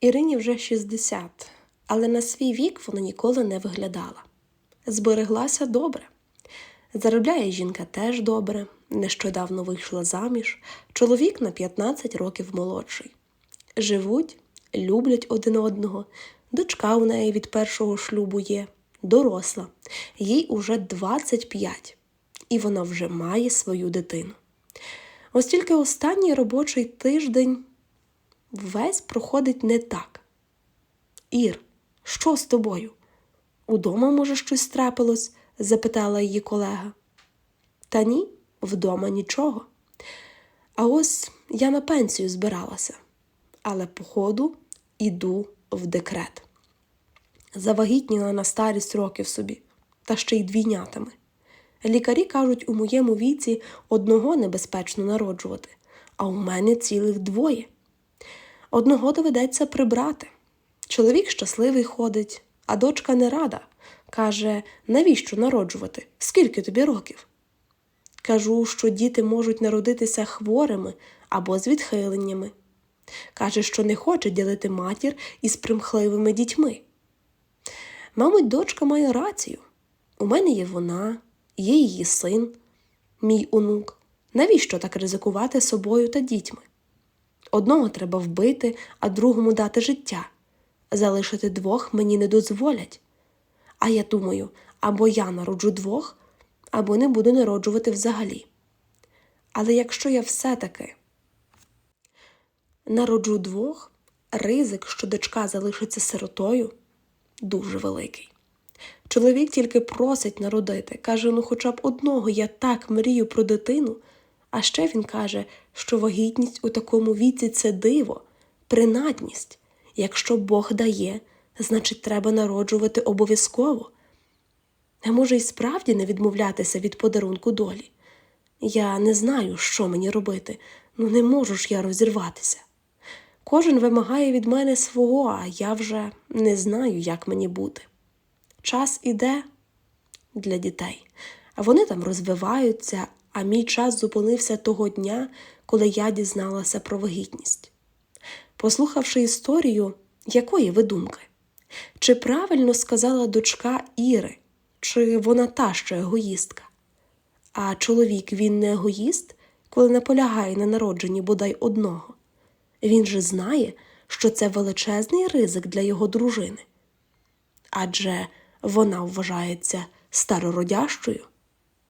Ірині вже 60, але на свій вік вона ніколи не виглядала. Збереглася добре. Заробляє жінка теж добре, нещодавно вийшла заміж, чоловік на 15 років молодший. Живуть, люблять один одного, дочка у неї від першого шлюбу є, доросла, їй уже 25, і вона вже має свою дитину. Ось тільки останній робочий тиждень весь проходить не так. Ір, що з тобою? Удома, може, щось трапилось? запитала її колега. Та ні, вдома нічого. А ось я на пенсію збиралася, але походу іду в декрет. Завагітніла на старість років собі, та ще й двійнятами. Лікарі кажуть, у моєму віці одного небезпечно народжувати, а у мене цілих двоє. Одного доведеться прибрати. Чоловік щасливий ходить, а дочка не рада. Каже, навіщо народжувати? Скільки тобі років? Кажу, що діти можуть народитися хворими або з відхиленнями. Каже, що не хоче ділити матір із примхливими дітьми. Мабуть, дочка має рацію. У мене є вона, є її син, мій онук. Навіщо так ризикувати собою та дітьми? Одного треба вбити, а другому дати життя. Залишити двох мені не дозволять. А я думаю, або я народжу двох, або не буду народжувати взагалі. Але якщо я все-таки народжу двох, ризик, що дочка залишиться сиротою, дуже великий. Чоловік тільки просить народити, каже, ну хоча б одного я так мрію про дитину. А ще він каже, що вагітність у такому віці це диво, принадність. Якщо Бог дає, значить, треба народжувати обов'язково. А може, й справді не відмовлятися від подарунку долі. Я не знаю, що мені робити, ну не можу ж я розірватися. Кожен вимагає від мене свого, а я вже не знаю, як мені бути. Час іде для дітей, а вони там розвиваються, а мій час зупинився того дня, коли я дізналася про вагітність. Послухавши історію, якої ви думки? Чи правильно сказала дочка Іри, чи вона та ще егоїстка? А чоловік він не егоїст, коли наполягає на народженні бодай одного. Він же знає, що це величезний ризик для його дружини. Адже вона вважається старородящою.